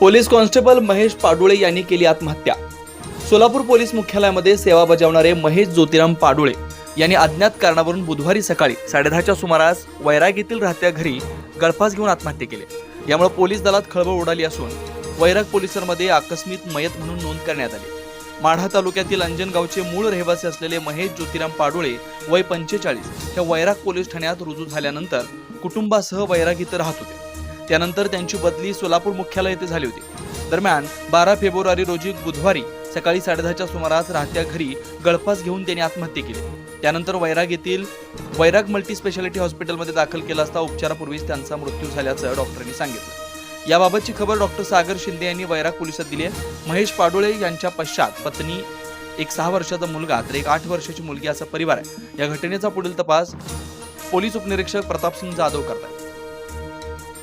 Police constable Mahesh पाडुळे यांनी केली आत्महत्या. सोलापूर पोलीस मुख्यालयामध्ये सेवा बजावणारे महेश ज्योतिराम पाडुळे यांनी अज्ञात कारणावरून बुधवारी सकाळी साडेदहाच्या सुमारास वैराग येथील राहत्या घरी गळफास घेऊन आत्महत्या केली. यामुळे पोलीस दलात खळबळ उडाली असून वैराग पोलिसांमध्ये आकस्मिक मयत म्हणून नोंद करण्यात आली. माढा तालुक्यातील अंजनगावचे मूळ रहिवासी असलेले महेश ज्योतिराम पाडुळे वय पंचेचाळीस हे वैराग पोलीस ठाण्यात रुजू झाल्यानंतर कुटुंबासह वैराग इथं राहत होते. त्यानंतर त्यांची बदली सोलापूर मुख्यालय येथे झाली होती. दरम्यान बारा फेब्रुवारी रोजी बुधवारी सकाळी साडेदहाच्या सुमारास राहत्या घरी गळफास घेऊन त्यांनी आत्महत्या केली. त्यानंतर वैराग येथील वैराग मल्टी स्पेशालिटी हॉस्पिटलमध्ये दाखल केला असता उपचारापूर्वीच त्यांचा मृत्यू झाल्याचं डॉक्टरांनी सांगितलं. याबाबतची खबर डॉक्टर सागर शिंदे यांनी वैराग पोलिसात दिली आहे. महेश पाडोळे यांच्या पश्चात पत्नी एक सहा वर्षाचा मुलगा तर एक आठ वर्षाची मुलगी असा परिवार आहे. या घटनेचा पुढील तपास पोलीस उपनिरीक्षक प्रतापसिंग जाधव करतात